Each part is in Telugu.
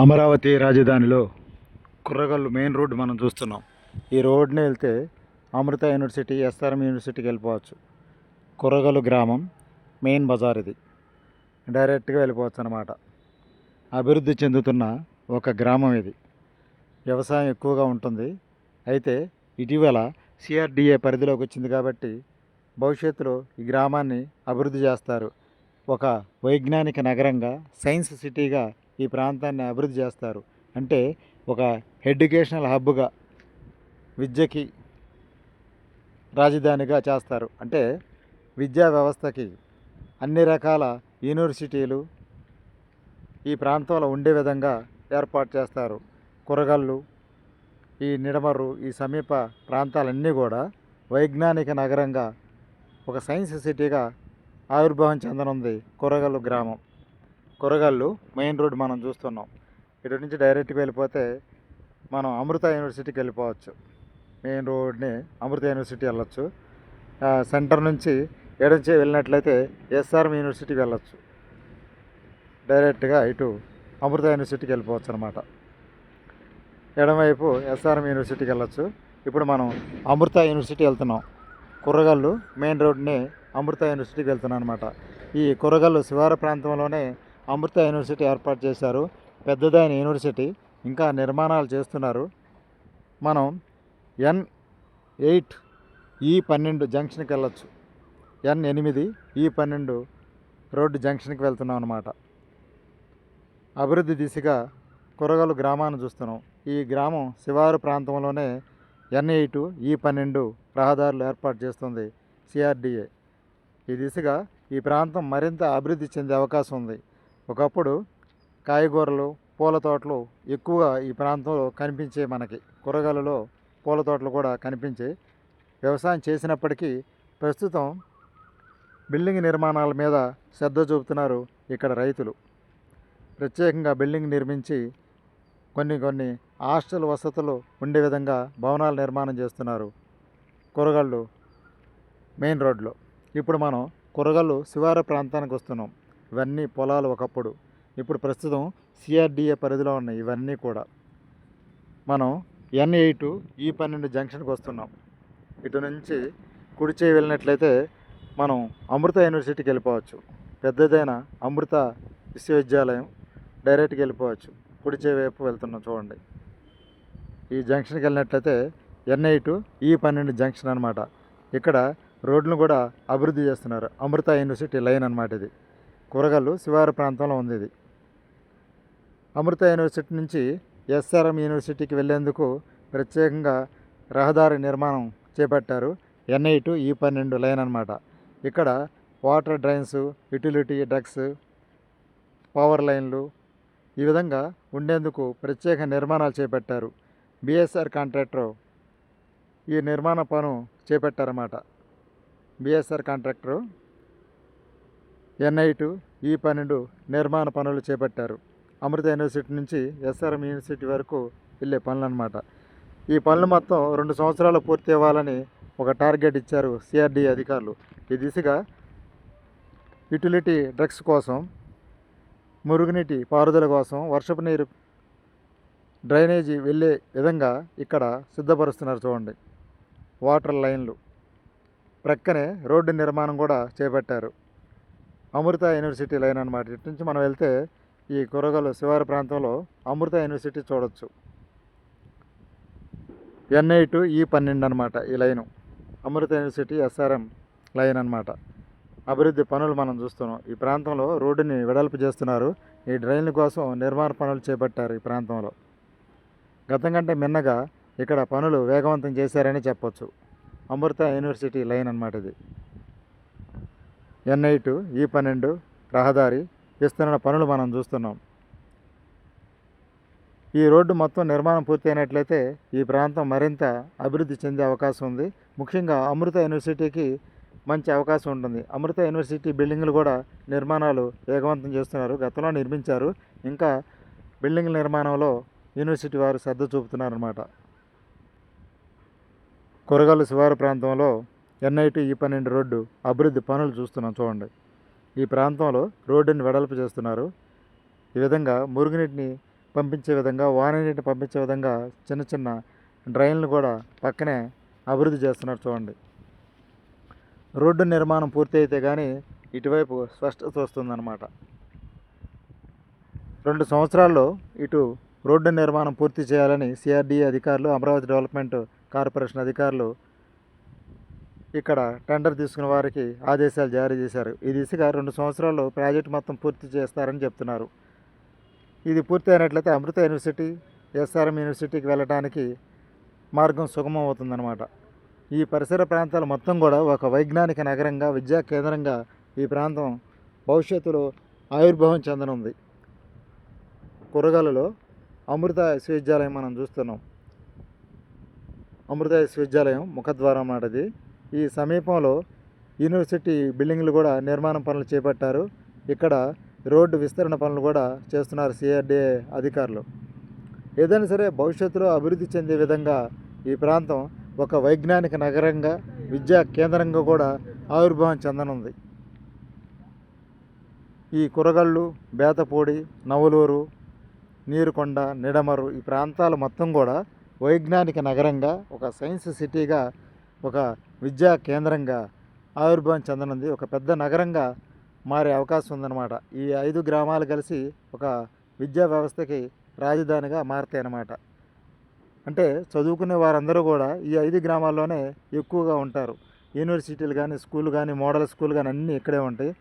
అమరావతి రాజధానిలో కుర్రగల్లు మెయిన్ రోడ్ మనం చూస్తున్నాం. ఈ రోడ్ని వెళ్తే అమృత యూనివర్సిటీ ఎస్ఆర్ఎం యూనివర్సిటీకి వెళ్ళిపోవచ్చు. కుర్రగల్లు గ్రామం మెయిన్ బజార్ ఇది. డైరెక్ట్గా వెళ్ళిపోవచ్చు అనమాట అభివృద్ధి చెందుతున్న ఒక గ్రామం ఇది. వ్యవసాయం ఎక్కువగా ఉంటుంది. అయితే ఇటీవల సిఆర్డిఏ పరిధిలోకి వచ్చింది కాబట్టి భవిష్యత్తులో ఈ గ్రామాన్ని అభివృద్ధి చేస్తారు. ఒక వైజ్ఞానిక నగరంగా సైన్స్ సిటీగా ఈ ప్రాంతాన్ని అభివృద్ధి చేస్తారు. అంటే ఒక ఎడ్యుకేషనల్ హబ్గా విద్యకి రాజధానిగా చేస్తారు. అంటే విద్యా వ్యవస్థకి అన్ని రకాల యూనివర్సిటీలు ఈ ప్రాంతంలో ఉండే విధంగా ఏర్పాటు చేస్తారు. కురగళ్ళు ఈ నిడమర్రు ఈ సమీప ప్రాంతాలన్నీ కూడా వైజ్ఞానిక నగరంగా ఒక సైన్స్ సిటీగా ఆవిర్భావం చెందనుంది కురగల్లు గ్రామం. కురగల్లు మెయిన్ రోడ్ మనం చూస్తున్నాం. ఇటు నుంచి డైరెక్ట్గా వెళ్ళిపోతే మనం అమృత యూనివర్సిటీకి వెళ్ళిపోవచ్చు. మెయిన్ రోడ్ని అమృత యూనివర్సిటీ వెళ్ళొచ్చు. సెంటర్ నుంచి ఎడంచి వెళ్ళినట్లయితే ఎస్ఆర్ఎం యూనివర్సిటీకి వెళ్ళొచ్చు. డైరెక్ట్గా ఇటు అమృత యూనివర్సిటీకి వెళ్ళిపోవచ్చు అనమాట ఎడమవైపు ఎస్ఆర్ఎం యూనివర్సిటీకి వెళ్ళొచ్చు. ఇప్పుడు మనం అమృత యూనివర్సిటీ వెళ్తున్నాం. కుర్రగల్లు మెయిన్ రోడ్ని అమృత యూనివర్సిటీకి వెళ్తున్నాం అనమాట ఈ కుర్రగల్లు శివార ప్రాంతంలోనే అమృత యూనివర్సిటీ ఏర్పాటు చేశారు. పెద్దదైన యూనివర్సిటీ ఇంకా నిర్మాణాలు చేస్తున్నారు. మనం ఎన్ ఎయిట్ ఈ పన్నెండు జంక్షన్కి వెళ్ళొచ్చు. ఎన్ ఎనిమిది ఈ పన్నెండు రోడ్డు జంక్షన్కి వెళ్తున్నాం అనమాట అభివృద్ధి దిశగా కురగలు గ్రామాన్ని చూస్తున్నాం. ఈ గ్రామం శివారు ప్రాంతంలోనే ఎన్ ఎయిట్ ఈ పన్నెండు రహదారులు ఏర్పాటు చేస్తుంది. సిఆర్డిఏ. ఈ దిశగా ఈ ప్రాంతం మరింత అభివృద్ధి చెందే అవకాశం ఉంది. ఒకప్పుడు కాయగూరలు పూల తోటలు ఎక్కువగా ఈ ప్రాంతంలో కనిపించే మనకి. కూరగాయలలో పూల తోటలు కూడా కనిపించే వ్యవసాయం చేసినప్పటికీ ప్రస్తుతం బిల్డింగ్ నిర్మాణాల మీద శ్రద్ధ చూపుతున్నారు ఇక్కడ రైతులు. ప్రత్యేకంగా బిల్డింగ్ నిర్మించి కొన్ని కొన్ని హాస్టల్ వసతులు ఉండే విధంగా భవనాలు నిర్మాణం చేస్తున్నారు కూరగాళ్ళు మెయిన్ రోడ్లో. ఇప్పుడు మనం కూరగాళ్ళు శివార ప్రాంతానికి వస్తున్నాం. ఇవన్నీ పొలాలు ఒకప్పుడు. ఇప్పుడు ప్రస్తుతం సిఆర్డిఏ పరిధిలో ఉన్నాయి ఇవన్నీ కూడా. మనం ఎన్ ఎయిట్ ఈ పన్నెండు జంక్షన్కి వస్తున్నాం. ఇటు నుంచి కుడిచే వెళ్ళినట్లయితే మనం అమృత యూనివర్సిటీకి వెళ్ళిపోవచ్చు. పెద్దదైన అమృత విశ్వవిద్యాలయం డైరెక్ట్గా వెళ్ళిపోవచ్చు. కుడిచే వైపు వెళ్తున్నాం చూడండి. ఈ జంక్షన్కి వెళ్ళినట్లయితే ఎన్ ఎయిట్ ఈ పన్నెండు జంక్షన్ అనమాట ఇక్కడ రోడ్లను కూడా అభివృద్ధి చేస్తున్నారు. అమృత యూనివర్సిటీ లైన్ అనమాట ఇది. కూరగాయలు శివారు ప్రాంతంలో ఉంది ఇది. అమృత యూనివర్సిటీ నుంచి ఎస్ఆర్ఎం యూనివర్సిటీకి వెళ్ళేందుకు ప్రత్యేకంగా రహదారి నిర్మాణం చేపట్టారు. ఎన్ఐ టు ఈ పన్నెండు లైన్ అనమాట ఇక్కడ water drains utility ducts power లైన్లు ఈ విధంగా ఉండేందుకు ప్రత్యేక నిర్మాణాలు చేపట్టారు. బిఎస్ఆర్ కాంట్రాక్టర్ ఈ నిర్మాణ పను చేపట్టారన్నమాట. బిఎస్ఆర్ కాంట్రాక్టరు ఎన్ఐటు ఈ పన్నెండు నిర్మాణ పనులు చేపట్టారు. అమృత యూనివర్సిటీ నుంచి ఎస్ఆర్ఎం యూనివర్సిటీ వరకు వెళ్ళే పనులు అనమాట ఈ పనులు మొత్తం రెండు సంవత్సరాలు పూర్తి అవ్వాలని ఒక టార్గెట్ ఇచ్చారు సిఆర్డి అధికారులు. ఈ దిశగా యుటిలిటీ డ్రగ్స్ కోసం మురుగునీటి పారుదల కోసం వర్షపు నీరు డ్రైనేజీ వెళ్ళే విధంగా ఇక్కడ సిద్ధపరుస్తున్నారు చూడండి. వాటర్ లైన్లు. ప్రక్కనే రోడ్డు నిర్మాణం కూడా చేపట్టారు. అమృత యూనివర్సిటీ లైన్ అనమాట ఇటు నుంచి మనం వెళ్తే ఈ కురగలు శివారు ప్రాంతంలో అమృత యూనివర్సిటీ చూడొచ్చు. ఎన్ఐ టు ఈ పన్నెండు అనమాట ఈ line. Amrita university SRM line అనమాట అభివృద్ధి పనులు మనం చూస్తున్నాం. ఈ ప్రాంతంలో రోడ్డుని వెడల్పు చేస్తున్నారు. ఈ డ్రైన్ల కోసం నిర్మాణ పనులు చేపట్టారు ఈ ప్రాంతంలో. గతం కంటే మిన్నగా ఇక్కడ పనులు వేగవంతం చేశారని చెప్పొచ్చు. అమృత యూనివర్సిటీ లైన్ అనమాట ఇది. ఎన్ఐ టు ఈ పన్నెండు రహదారి విస్తరణ పనులు మనం చూస్తున్నాం. ఈ రోడ్డు మొత్తం నిర్మాణం పూర్తయినట్లయితే ఈ ప్రాంతం మరింత అభివృద్ధి చెందే అవకాశం ఉంది. ముఖ్యంగా అమృత యూనివర్సిటీకి మంచి అవకాశం ఉంటుంది. అమృత యూనివర్సిటీ బిల్డింగ్లు కూడా నిర్మాణాలు వేగవంతం చేస్తున్నారు. గతంలో నిర్మించారు. ఇంకా బిల్డింగ్ నిర్మాణంలో యూనివర్సిటీ వారు శ్రద్ధ చూపుతున్నారన్నమాట. కొరగాలు శివారు ప్రాంతంలో ఎన్ఐటి ఈ పన్నెండు రోడ్డు అభివృద్ధి పనులు చూస్తున్నాం చూడండి. ఈ ప్రాంతంలో రోడ్డుని వెడల్పు చేస్తున్నారు. ఈ విధంగా మురుగునీటిని పంపించే విధంగా వాన నీటిని పంపించే విధంగా చిన్న చిన్న డ్రైన్లు కూడా పక్కనే అభివృద్ధి చేస్తున్నారు చూడండి. రోడ్డు నిర్మాణం పూర్తి అయితే కానీ ఇటువైపు స్పష్టత వస్తుందన్నమాట. రెండు సంవత్సరాల్లో ఇటు రోడ్డు నిర్మాణం పూర్తి చేయాలని సిఆర్డీఏ అధికారులు అమరావతి డెవలప్మెంట్ కార్పొరేషన్ అధికారులు ఇక్కడ టెండర్ తీసుకున్న వారికి ఆదేశాలు జారీ చేశారు. ఈ దిశగా రెండు సంవత్సరాల్లో ప్రాజెక్టు మొత్తం పూర్తి చేస్తారని చెప్తున్నారు. ఇది పూర్తి అయినట్లయితే అమృత యూనివర్సిటీ ఎస్ఆర్ఎం యూనివర్సిటీకి వెళ్ళడానికి మార్గం సుగమం అవుతుందన్నమాట. ఈ పరిసర ప్రాంతాలు మొత్తం కూడా ఒక వైజ్ఞానిక నగరంగా విద్యా కేంద్రంగా ఈ ప్రాంతం భవిష్యత్తులో ఆవిర్భావం చెందనుంది. కురగలలో అమృత విశ్వవిద్యాలయం మనం చూస్తున్నాం. అమృత విశ్వవిద్యాలయం ముఖద్వారం నాటిది ఈ సమీపంలో యూనివర్సిటీ బిల్డింగ్లు కూడా నిర్మాణం పనులు చేపట్టారు. ఇక్కడ రోడ్డు విస్తరణ పనులు కూడా చేస్తున్నారు సిఆర్డీఏ అధికారులు. ఏదైనా సరే భవిష్యత్తులో అభివృద్ధి చెందే విధంగా ఈ ప్రాంతం ఒక వైజ్ఞానిక నగరంగా విద్యా కేంద్రంగా కూడా ఆవిర్భావం చెందనుంది. ఈ కురగళ్ళు బేతపూడి నవలూరు నీరుకొండ నిడమరు ఈ ప్రాంతాలు మొత్తం కూడా వైజ్ఞానిక నగరంగా ఒక సైన్స్ సిటీగా ఒక విద్యా కేంద్రంగా ఆవిర్భావం చెందనుంది. ఒక పెద్ద నగరంగా మారే అవకాశం ఉందన్నమాట. ఈ ఐదు గ్రామాలు కలిసి ఒక విద్యా వ్యవస్థకి రాజధానిగా మారుతాయి అన్నమాట అంటే చదువుకునే వారందరూ కూడా ఈ ఐదు గ్రామాల్లోనే ఎక్కువగా ఉంటారు. యూనివర్సిటీలు కానీ స్కూల్ కానీ మోడల్ స్కూల్ కానీ అన్నీ ఇక్కడే ఉంటాయి.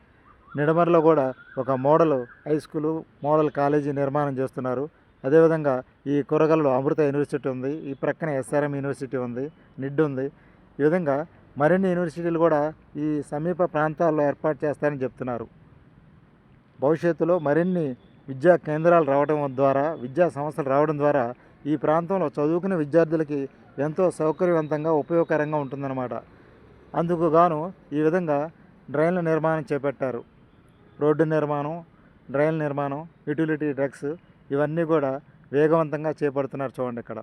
నిడమర్లో కూడా ఒక model high school model college నిర్మాణం చేస్తున్నారు. అదేవిధంగా ఈ కొరగల్లో అమృత యూనివర్సిటీ ఉంది. ఈ ప్రక్కన ఎస్ఆర్ఎం యూనివర్సిటీ ఉంది. నిడ్ ఉంది. ఈ విధంగా మరిన్ని యూనివర్సిటీలు కూడా ఈ సమీప ప్రాంతాల్లో ఏర్పాటు చేస్తారని చెప్తున్నారు. భవిష్యత్తులో మరిన్ని విద్యా కేంద్రాలు రావడం ద్వారా విద్యా సంస్థలు రావడం ద్వారా ఈ ప్రాంతంలో చదువుకునే విద్యార్థులకి ఎంతో సౌకర్యవంతంగా ఉపయోగకరంగా ఉంటుందన్నమాట. అందుకు గాను ఈ విధంగా డ్రైన్ల నిర్మాణం చేపట్టారు. రోడ్డు నిర్మాణం డ్రైన్ల నిర్మాణం యూటిలిటీ డ్రగ్స్ ఇవన్నీ కూడా వేగవంతంగా చేపడుతున్నారు చూడండి ఇక్కడ.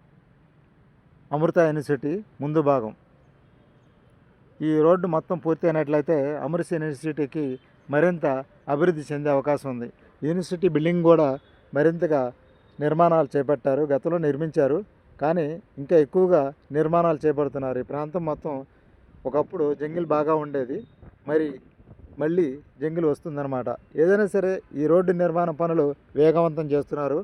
అమృత యూనివర్సిటీ ముందు భాగం. ఈ రోడ్డు మొత్తం పూర్తి అయినట్లయితే యూనివర్సిటీకి మరింత అభివృద్ధి చెందే అవకాశం ఉంది. యూనివర్సిటీ బిల్డింగ్ కూడా మరింతగా నిర్మాణాలు చేపట్టారు గతంలో నిర్మించారు కానీ ఇంకా ఎక్కువగా నిర్మాణాలు చేపడుతున్నారు. ఈ ప్రాంతం మొత్తం ఒకప్పుడు జంగిల్ బాగా ఉండేది మరి మళ్ళీ జంగిల్ వస్తుందన్నమాట. ఏదైనా సరే ఈ రోడ్డు నిర్మాణ పనులు వేగవంతం చేస్తున్నారు.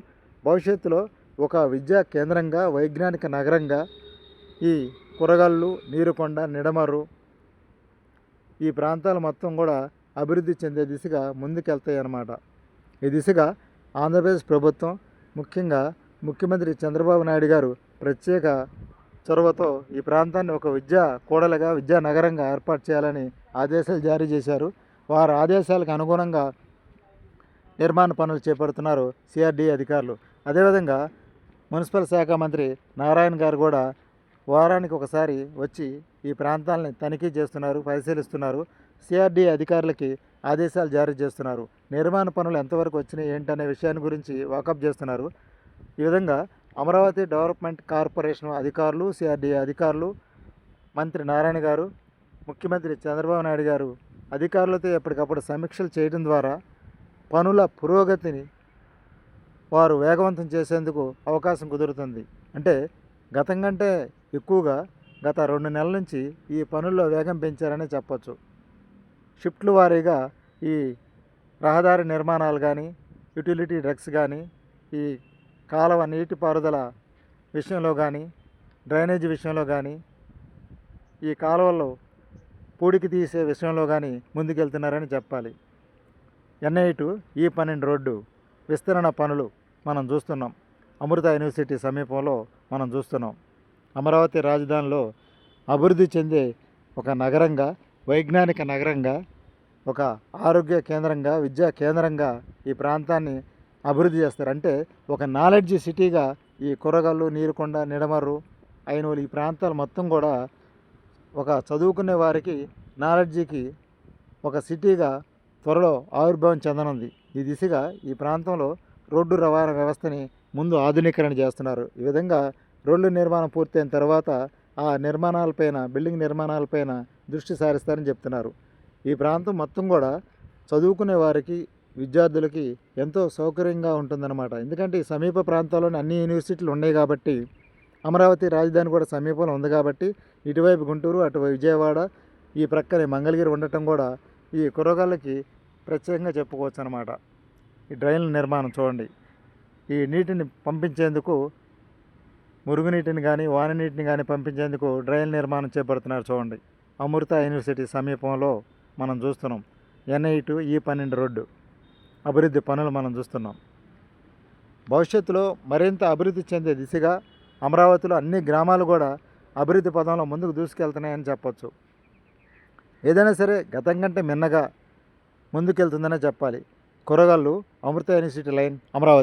భవిష్యత్తులో ఒక విద్యా కేంద్రంగా వైజ్ఞానిక నగరంగా ఈ కూరగాళ్ళు నీరుకొండ నిడమరు ఈ ప్రాంతాలు మొత్తం కూడా అభివృద్ధి చెందే దిశగా ముందుకెళ్తాయి అన్నమాట ఈ దిశగా ఆంధ్రప్రదేశ్ ప్రభుత్వం ముఖ్యంగా ముఖ్యమంత్రి చంద్రబాబు నాయుడు గారు ప్రత్యేక చొరవతో ఈ ప్రాంతాన్ని ఒక విద్యా కూడలుగా విద్యా నగరంగా ఏర్పాటు చేయాలని ఆదేశాలు జారీ చేశారు. వారి ఆదేశాలకు అనుగుణంగా నిర్మాణ పనులు చేపడుతున్నారు సిఆర్డీ అధికారులు. అదేవిధంగా మున్సిపల్ శాఖ మంత్రి నారాయణ గారు కూడా వారానికి ఒకసారి వచ్చి ఈ ప్రాంతాలని తనిఖీ చేస్తున్నారు పరిశీలిస్తున్నారు. సిఆర్డీ అధికారులకి ఆదేశాలు జారీ చేస్తున్నారు. నిర్మాణ పనులు ఎంతవరకు వచ్చినాయి ఏంటనే విషయాన్ని గురించి వాకప్ చేస్తున్నారు. ఈ విధంగా అమరావతి డెవలప్మెంట్ కార్పొరేషన్ అధికారులు సిఆర్డీఏ అధికారులు మంత్రి నారాయణ గారు ముఖ్యమంత్రి చంద్రబాబు నాయుడు గారు అధికారులతో ఎప్పటికప్పుడు సమీక్షలు చేయడం ద్వారా పనుల పురోగతిని వారు వేగవంతం చేసేందుకు అవకాశం కుదురుతుంది. అంటే గతం కంటే ఎక్కువగా గత రెండు నెలల నుంచి ఈ పనుల్లో వేగం పెంచారని చెప్పొచ్చు. షిఫ్ట్ల వారీగా ఈ రహదారి నిర్మాణాలు కానీ యుటిలిటీ డ్రగ్స్ కానీ ఈ కాలువ నీటిపారుదల విషయంలో కానీ డ్రైనేజ్ విషయంలో కానీ ఈ కాలువలో పూడికి తీసే విషయంలో కానీ ముందుకెళ్తున్నారని చెప్పాలి. ఎన్ఐ టు ఈ పన్నెండు రోడ్డు విస్తరణ పనులు మనం చూస్తున్నాం. అమృత యూనివర్సిటీ సమీపంలో మనం చూస్తున్నాం. అమరావతి రాజధానిలో అభివృద్ధి చెందే ఒక నగరంగా వైజ్ఞానిక నగరంగా ఒక ఆరోగ్య కేంద్రంగా విద్యా కేంద్రంగా ఈ ప్రాంతాన్ని అభివృద్ధి చేస్తారు. అంటే ఒక నాలెడ్జ్ సిటీగా ఈ కూరగల్లు నీరుకొండ నిడమర్రు అయినోళ్ళు ఈ ప్రాంతాలు మొత్తం కూడా ఒక చదువుకునే వారికి నాలెడ్జికి ఒక సిటీగా త్వరలో ఆవిర్భావం చెందనుంది. ఈ దిశగా ఈ ప్రాంతంలో రోడ్డు రవాణా వ్యవస్థని ముందు ఆధునీకరణ చేస్తున్నారు. ఈ విధంగా రోడ్లు నిర్మాణం పూర్తయిన తర్వాత ఆ నిర్మాణాలపైన బిల్డింగ్ నిర్మాణాలపైన దృష్టి సారిస్తారని చెప్తున్నారు. ఈ ప్రాంతం మొత్తం కూడా చదువుకునే వారికి విద్యార్థులకి ఎంతో సౌకర్యంగా ఉంటుందన్నమాట. ఎందుకంటే ఈ సమీప ప్రాంతాల్లోని అన్ని యూనివర్సిటీలు ఉన్నాయి కాబట్టి అమరావతి రాజధాని కూడా సమీపంలో ఉంది కాబట్టి ఇటువైపు గుంటూరు అటువైపు విజయవాడ ఈ ప్రక్కనే మంగళగిరి ఉండటం కూడా ఈ కురగాళ్ళకి ప్రత్యేకంగా చెప్పుకోవచ్చు అనమాట ఈ డ్రైన్ల నిర్మాణం చూడండి. ఈ నీటిని పంపించేందుకు మురుగునీటిని కానీ వాన నీటిని కానీ పంపించేందుకు డ్రైన్ నిర్మాణం చేపడుతున్నారు చూడండి. అమృత యూనివర్సిటీ సమీపంలో మనం చూస్తున్నాం. ఎన్ఐ టు ఈ పన్నెండు రోడ్డు. అభివృద్ధి పనులు మనం చూస్తున్నాం. భవిష్యత్తులో మరింత అభివృద్ధి చెందే దిశగా అమరావతిలో అన్ని గ్రామాలు కూడా అభివృద్ధి పదంలో ముందుకు దూసుకెళ్తున్నాయని చెప్పొచ్చు. ఏదైనా సరే గతం కంటే మిన్నగా ముందుకెళ్తుందనే చెప్పాలి. కూరగాళ్ళు అమృత యూనివర్సిటీ లైన్ అమరావతి.